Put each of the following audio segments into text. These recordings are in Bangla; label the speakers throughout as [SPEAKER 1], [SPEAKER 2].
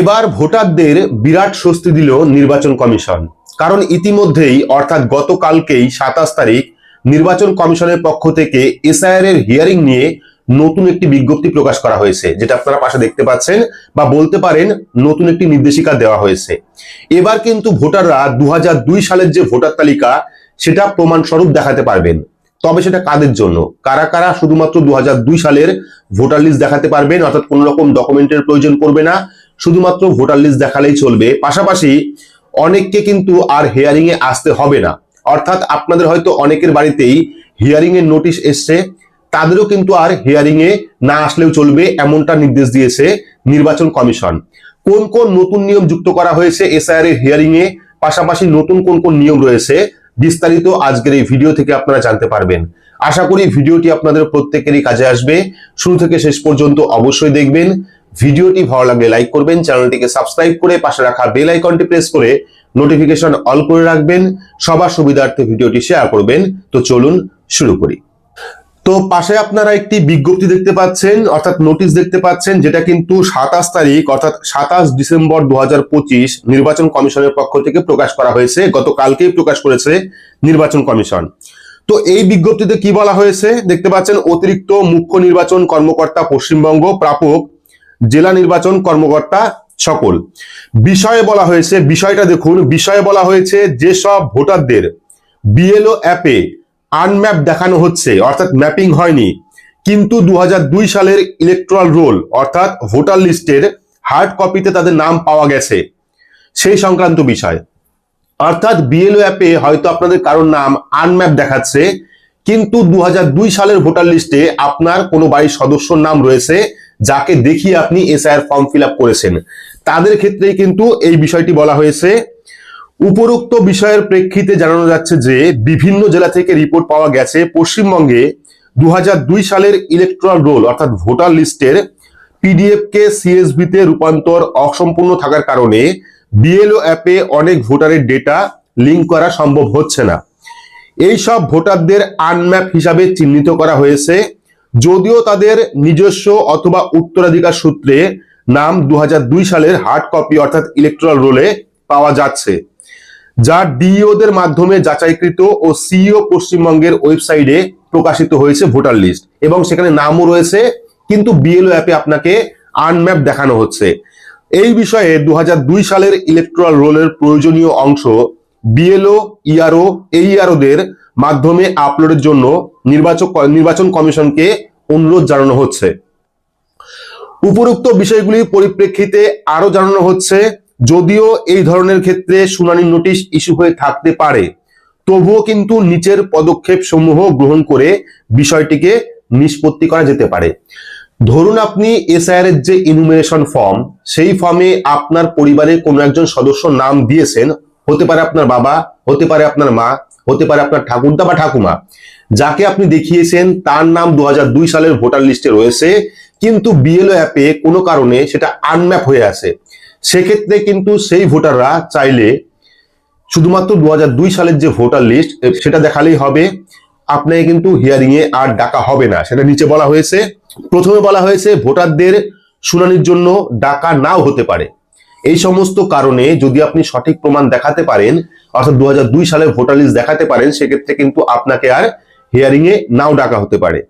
[SPEAKER 1] এবার ভোটারদের বিরাট স্বস্তি দিল নির্বাচন কমিশন। কারণ ইতিমধ্যেই, অর্থাৎ গতকালকেই সাতাশ তারিখ, নির্বাচন কমিশনের পক্ষ থেকে এসআইআর এর হিয়ারিং নিয়ে নতুন একটি বিজ্ঞপ্তি প্রকাশ করা হয়েছে, যেটা আপনারা পাশে দেখতে পাচ্ছেন বা বলতে পারেন নতুন একটি নির্দেশিকা দেওয়া হয়েছে। এবার কিন্তু ভোটাররা দু হাজার দুই সালের যে ভোটার তালিকা, সেটা প্রমাণস্বরূপ দেখাতে পারবেন। তবে সেটা কাদের জন্য? কারা কারা শুধুমাত্র দু হাজার দুই সালের ভোটার লিস্ট দেখাতে পারবেন? অর্থাৎ কোনো রকম ডকুমেন্টের প্রয়োজন পড়বে না। শুধুমাত্র ভোটার লিস্ট দেখালেই চলবে। পাশাপাশি অনেককে কিন্তু আর হিয়ারিং এ আসতে হবে না। অর্থাৎ আপনাদের হয়তো অনেকের বাড়িতেই হিয়ারিং এর নোটিশ এসছে। তাদেরও কিন্তু আর হিয়ারিং এ না আসলেও চলবে এমনটা নির্দেশ দিয়েছে নির্বাচন কমিশন। কোন কোন নতুন নিয়ম যুক্ত করা হয়েছে এসআইআর এর হিয়ারিং এ? পাশাপাশি নতুন কোন কোন নিয়ম রয়েছে? বিস্তারিত আজকের এই ভিডিও থেকে আপনারা জানতে পারবেন। আশা করি ভিডিওটি আপনাদের প্রত্যেকেরই কাজে আসবে। শুরু থেকে শেষ পর্যন্ত অবশ্যই দেখবেন। ভিডিওটি ভালো লাগলে লাইক করবেন, চ্যানেলটিকে সাবস্ক্রাইব করে পাশে রাখা বেল আইকনটি প্রেস করে নোটিফিকেশন অল করে রাখবেন, সবার সুবিধার্থে ভিডিওটি শেয়ার করবেন। তো চলুন শুরু করি। তো পাশে আপনারা একটি বিজ্ঞপ্তি দেখতে পাচ্ছেন, অর্থাৎ নোটিশ দেখতে পাচ্ছেন, যেটা কিন্তু সাতাশ তারিখ, অর্থাৎ সাতাশ ডিসেম্বর দু হাজার পঁচিশ নির্বাচন কমিশনের পক্ষ থেকে প্রকাশ করা হয়েছে, গতকালকেই প্রকাশ করেছে নির্বাচন কমিশন। তো এই বিজ্ঞপ্তিতে কি বলা হয়েছে? দেখতে পাচ্ছেন, অতিরিক্ত মুখ্য নির্বাচন কর্মকর্তা পশ্চিমবঙ্গ প্রাপক জেলা নির্বাচন কর্মকর্তা সকল। বিষয়ে বলা হয়েছে, বিষয়টা দেখুন, বিষয়ে বলা হয়েছে যেসব ভোটারদের বিএলও অ্যাপে আনম্যাপ দেখানো হচ্ছে, অর্থাৎ ম্যাপিং হয়নি, কিন্তু দু হাজার দুই সালের ইলেকট্রাল রোল অর্থাৎ ভোটার লিস্টের হার্ড কপিতে তাদের নাম পাওয়া গেছে। সেই সংক্রান্ত বিষয়। অর্থাৎ বিএলও অ্যাপে হয়তো আপনাদের কারোর নাম আনম্যাপ দেখাচ্ছে, কিন্তু দু হাজার দুই সালের ভোটার লিস্টে আপনার কোনো বাড়ির সদস্যর নাম রয়েছে যাকে দেখিয়ে আপনি এসআইআর ফর্ম ফিল করেছেন। তাদের ক্ষেত্রেই কিন্তু এই বিষয়টি বলা হয়েছে। উপরোক্ত বিষয়ের প্রেক্ষিতে জানানো যাচ্ছে যে, বিভিন্ন জেলা থেকে রিপোর্ট পাওয়া গেছে, পশ্চিমবঙ্গে দু দুই সালের ইলেকট্রাল রোল অর্থাৎ ভোটার লিস্টের পিডিএফ কে সিএসবি তে রূপান্তর অসম্পূর্ণ থাকার কারণে বিএলও অ্যাপে অনেক ভোটারের ডেটা লিঙ্ক করা সম্ভব হচ্ছে না। এই সব ভোটারদের আনম্যাপ হিসাবে চিহ্নিত করা হয়েছে। যদিও তাদের নিজস্ব অথবা উত্তরাধিকার সূত্রে নাম দু হাজার দুই সালের হার্ড কপি অর্থাৎ ইলেকট্রাল রোলে পাওয়া যাচ্ছে। যা ডিইওদের মাধ্যমে যাচাইকৃত ও সিইও পশ্চিমবঙ্গের ওয়েবসাইটে প্রকাশিত হয়েছে ভোটার লিস্ট এবং সেখানে নামও রয়েছে, কিন্তু বিএলও অ্যাপে আপনাকে আনম্যাপ দেখানো হচ্ছে। এই বিষয়ে দু হাজার দুই সালের ইলেকট্রাল রোলের প্রয়োজনীয় অংশ বিএলও ইআরও এইআরওদের মাধ্যমে আপলোডের জন্য নির্বাচক নির্বাচন কমিশনকে অনুরোধ জানানো হচ্ছে। উপরোক্ত বিষয়গুলির পরিপ্রেক্ষিতে আরও জানানো হচ্ছে, যদিও এই ধরনের ক্ষেত্রে শুনানির নোটিশ ইস্যু হয়ে থাকতে পারে, তবুও কিন্তু নিচের পদক্ষেপ সমূহ গ্রহণ করে বিষয়টিকে নিষ্পত্তি করা যেতে পারে। ধরুন আপনি এসআইআর এর যে ইনুমিনেশন ফর্ম সেই ফর্মে আপনার পরিবারের কোনো একজন সদস্য নাম দিয়েছেন, হতে পারে আপনার বাবা, হতে পারে আপনার মা, হতে পারে আপনার ঠাকুরদা বা ঠাকুমা। যাকে আপনি দেখিয়েছেন, তার নাম দু হাজার দুই সালের ভোটার লিস্টে রয়েছে, কিন্তু বিএলও অ্যাপে কোনো কারণে সেটা আনম্যাপ হয়ে আছে। সেক্ষেত্রে কিন্তু সেই ভোটাররা চাইলে শুধুমাত্র দুহাজার দুই সালের যে ভোটার লিস্ট সেটা দেখালেই হবে। আপনাকে কিন্তু হিয়ারিং এ আর ডাকা হবে না। সেটা নিচে বলা হয়েছে। প্রথমে বলা হয়েছে, ভোটারদের শুনানির জন্য ডাকা নাও হতে পারে। এই সমস্ত কারণে যদি আপনি সঠিক প্রমাণ দেখাতে পারেন, অর্থাৎ দুই সালের ভোটার লিস্ট দেখাতে পারেন, সেক্ষেত্রে কিন্তু আপনাকে আর হিয়ারিং এ নাও ডাকা হতে পারে।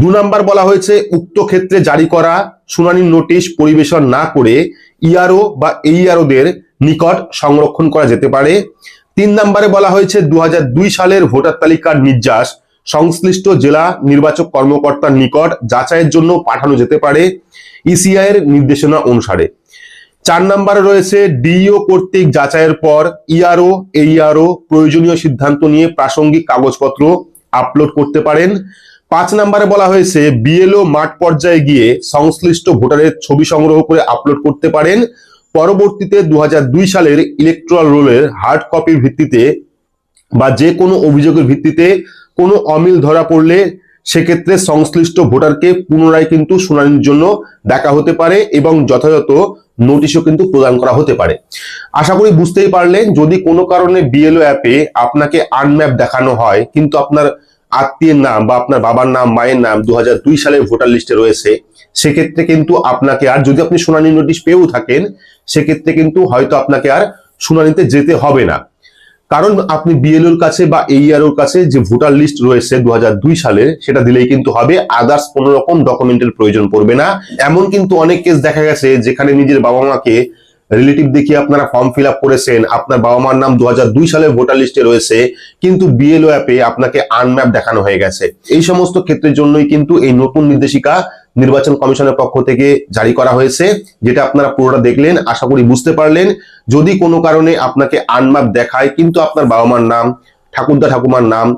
[SPEAKER 1] দু নাম্বার বলা হয়েছে, উক্ত ক্ষেত্রে জারি করা শুনানির নোটিশ পরিবেশন না করে ইআরও বা এই এইআরওদের নিকট সংরক্ষণ করা যেতে পারে। তিন নম্বরে বলা হয়েছে দু সালের ভোটার তালিকার নির্যাস সংশ্লিষ্ট জেলা নির্বাচক কর্মকর্তার নিকট যাচাইয়ের জন্য পাঠানো যেতে পারে ইসিআই এর নির্দেশনা অনুসারে। চার নম্বরে রয়েছে ডিইও কর্তৃক যাচাইয়ের পর ইআরও এইআরও প্রয়োজনীয় সিদ্ধান্ত নিয়ে প্রাসঙ্গিক কাগজপত্র আপলোড করতে পারেন। পাঁচ নম্বরে বলা হয়েছে, বিএলও মাঠ পর্যায়ে গিয়ে সংশ্লিষ্ট ভোটারের ছবি সংগ্রহ করে আপলোড করতে পারেন। পরবর্তীতে দু হাজার দুই সালের ইলেকট্রাল রোলের হার্ড কপির ভিত্তিতে বা যে কোনো অভিযোগের ভিত্তিতে কোনো অমিল ধরা পড়লে সেক্ষেত্রে সংশ্লিষ্ট ভোটারকে পুনরায় কিন্তু শুনানির জন্য ডাকা হতে পারে এবং যথাযথ নোটিশও কিন্তু প্রদান করা হতে পারে। আশা করি বুঝতেই পারলেন, যদি কোনো কারণে বিএলও অ্যাপে আপনাকে আনম্যাপ দেখানো হয়, কিন্তু আপনার আত্মীয়ের নাম বা আপনার বাবার নাম, মায়ের নাম দু হাজার দুই সালের ভোটার লিস্টে রয়েছে, সেক্ষেত্রে কিন্তু আপনাকে আর যদি আপনি শুনানি নোটিশ পেয়েও থাকেন, সেক্ষেত্রে কিন্তু হয়তো আপনাকে আর শুনানিতে যেতে হবে না। কারণ আপনি বিএলওর কাছে বা এইআরওর কাছে যে ভোটার লিস্ট রয়েছে দু সালের সেটা দিলেই কিন্তু হবে। আদার্স কোনো রকম ডকুমেন্টের প্রয়োজন পড়বে না। এমন কিন্তু অনেক কেস দেখা গেছে যেখানে নিজের বাবা মাকে রিলেটিভ দেখিয়ে আপনারা ফর্ম ফিল করেছেন। আপনার বাবা মার নাম দু সালের ভোটার লিস্টে রয়েছে, কিন্তু বিএলও অ্যাপে আপনাকে আনম্যাপ দেখানো হয়ে গেছে। এই সমস্ত ক্ষেত্রের জন্যই কিন্তু এই নতুন নির্দেশিকা নির্বাচন কমিশনের পক্ষ থেকে জারি করা হয়েছে, যেটা আপনারা পুরোটা দেখলেন, আশা করি বুঝতে পারলেন। যদি কোনো কারণে আপনাকে আনম্যাপ দেখায়, কিন্তু আপনার বাবা মার নাম, ঠাকুরদা ঠাকুমার নাম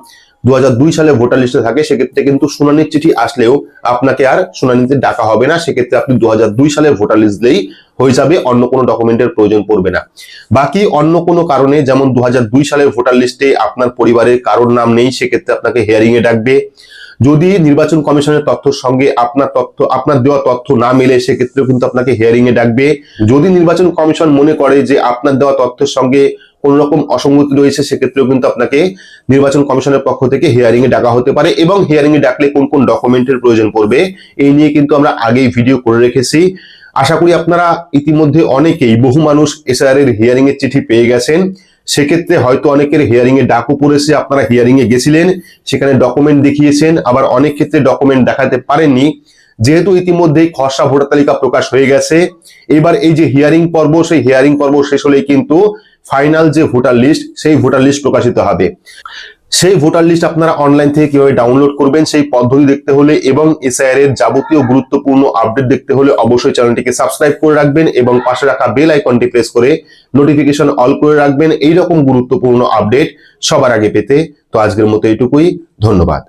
[SPEAKER 1] দুহাজার দুই সালে ভোটার লিস্টে থাকে, সেক্ষেত্রে কিন্তু শুনানির চিঠি আসলেও আপনাকে আর শুনানিতে ডাকা হবে না। সেক্ষেত্রে আপনি দু সালে ভোটার লিস্ট দিলেই হয়ে যাবে, অন্য কোনো ডকুমেন্টের প্রয়োজন পড়বে না। বাকি অন্য কোনো কারণে, যেমন দু হাজার দুই সালের ভোটার লিস্টে আপনার পরিবারের কারোর নাম নেই, সেক্ষেত্রে আপনাকে হিয়ারিং এ ডাকবে। যদি নির্বাচন কমিশনের তথ্যের সঙ্গে আপনার তথ্য, আপনার দেওয়া তথ্য না মেলে, সেক্ষেত্রেও কিন্তু আপনাকে হিয়ারিং এ ডাকবে। যদি নির্বাচন কমিশন মনে করে যে আপনার দেওয়া তথ্যের সঙ্গে কোন রকম অসঙ্গতি রয়েছে, সেক্ষেত্রেও কিন্তু আপনাকে নির্বাচন কমিশনের পক্ষ থেকে হিয়ারিং এ ডাকা হতে পারে এবং হিয়ারিং এ ডাকলে কোন কোন ডকুমেন্টের প্রয়োজন পড়বে, এই নিয়ে কিন্তু আমরা আগেই ভিডিও করে রেখেছি। আশা করি আপনারা ইতিমধ্যে অনেকেই বহু মানুষ এসআর এর হিয়ারিং এর চিঠি পেয়ে গেছেন। সেক্ষেত্রে হয়তো অনেকের হিয়ারিংয়ে ডাকও পড়েছে, আপনারা হিয়ারিংয়ে গেছিলেন, সেখানে ডকুমেন্ট দেখিয়েছেন, আবার অনেক ক্ষেত্রে ডকুমেন্ট দেখাতে পারেননি। যেহেতু ইতিমধ্যেই খসড়া ভোটার তালিকা প্রকাশ হয়ে গেছে, এবার এই যে হিয়ারিং পর্ব, সেই হিয়ারিং পর্ব শেষ হলেই কিন্তু ফাইনাল যে ভোটার লিস্ট সেই ভোটার লিস্ট প্রকাশিত হবে। সেই ভোটার লিস্ট আপনারা অনলাইন থেকে কীভাবে ডাউনলোড করবেন, সেই পদ্ধতি দেখতে হলে এবং এসআইআর এর যাবতীয় গুরুত্বপূর্ণ আপডেট দেখতে হলে অবশ্যই চ্যানেলটিকে সাবস্ক্রাইব করে রাখবেন এবং পাশে রাখা বেল আইকনটি প্রেস করে নোটিফিকেশন অল করে রাখবেন। এই রকম গুরুত্বপূর্ণ আপডেট সবার আগে পেতে। তো আজকের মতো এইটুকুই। ধন্যবাদ।